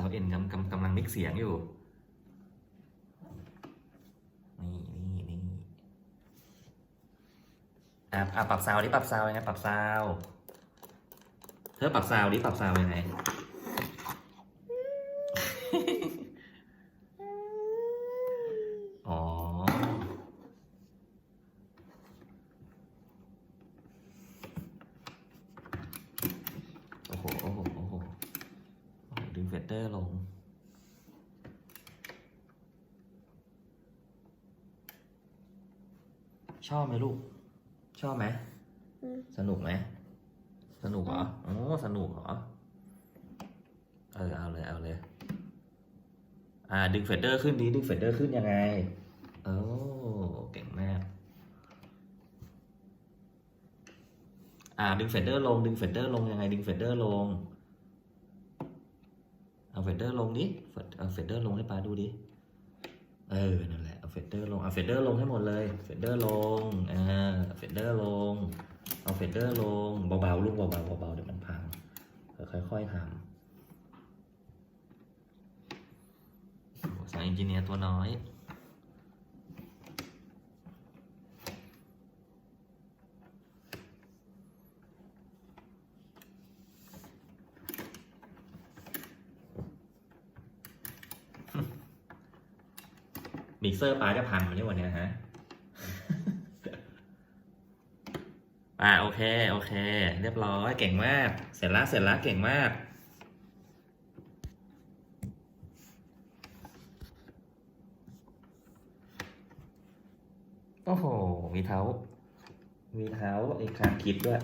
าวเอ็นกำกำกำลังมิกเสียงอยู่ นี่นี่นี่อะอะปรับซาวดิปรับซาวยังไงปรับซาวเธอปรับซาวดิปรับซาวยังไง อ๋อ โอ้โห โอ้โห โอ้โหโอ้โหดึง เฟดเดอร์ลง ชอบไหมลูก ชอบไหมอืมสนุกไหม สนุกเหรอโอ้สนุกเหรอ เออ เอาเลย เอาเลย อ่า ดึงเฟดเดอร์ขึ้นดี ดึงเฟดเดอร์ขึ้นยังไง โอ้เก่งมาก อ่า ดึงเฟดเดอร์ลง ดึงเฟดเดอร์ลงยังไง ดึงเฟดเดอร์ลงเอาเฟ ดเดอร์ลงดิเฟดเอาเฟดเดอร์ลงให้ป้าดูดิ เออ นั่นแหละ เอาเฟดเดอร์ลง เอาเฟดเดอร์ลงให้หมดเลย เฟดเดอร์ลง อ่า เฟดเดอร์ลง เอาเฟดเดอร์ลง เบาๆ ลูกเบาๆ เบาๆ เดี๋ยวมันพัง ค่อยๆทำโอ้โหสายอินจิเนียร์ตัวน้อย มิกเซอร์ปลาจะพังมเนี่ยวันนี้ฮะ อ่าโอเค โอเค เรียบร้อยเก่งมาก เสร็จแล้วเสร็จแล้วเก่งมาก โอ้โห มีเท้า มีเท้าไอีกคางคิดด้วย